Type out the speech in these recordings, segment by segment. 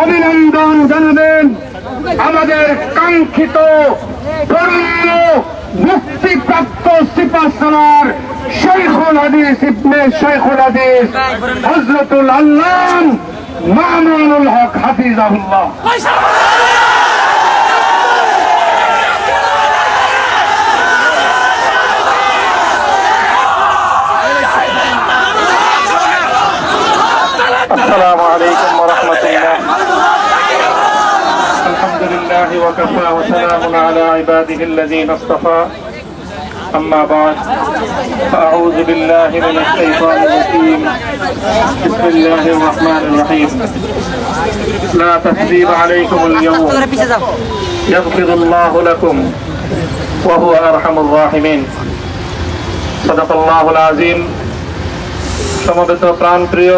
অভিনন্দন জানাবেন আমাদের কাঙ্ক্ষিত ধর্ম মুক্তিপ্রাপ্ত সিপাসনার শৈখুল হাদিস ইবনে শেখুল হাদিস হজরতুল আল্লাহ মামুনুল হক হাফিজাহুল্লাহ। السلام عليكم ورحمة الله الحمد لله وكفى وسلام على عباده الذين اصطفى أما بعد فأعوذ بالله من الشيطان الرجيم بسم الله الرحمن الرحيم لا تثريب عليكم اليوم يغفر الله لكم وهو أرحم الراحمين صدق الله العظيم সমবেত প্রাণপ্রিয়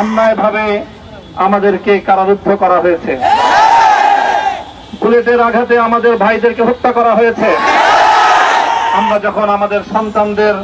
অন্যায়ভাবে আমাদেরকে কারারুদ্ধ করা হয়েছে। বুলেটের আঘাতে আমাদের ভাইদেরকে হত্যা করা হয়েছে। আমরা যখন আমাদের সন্তানদের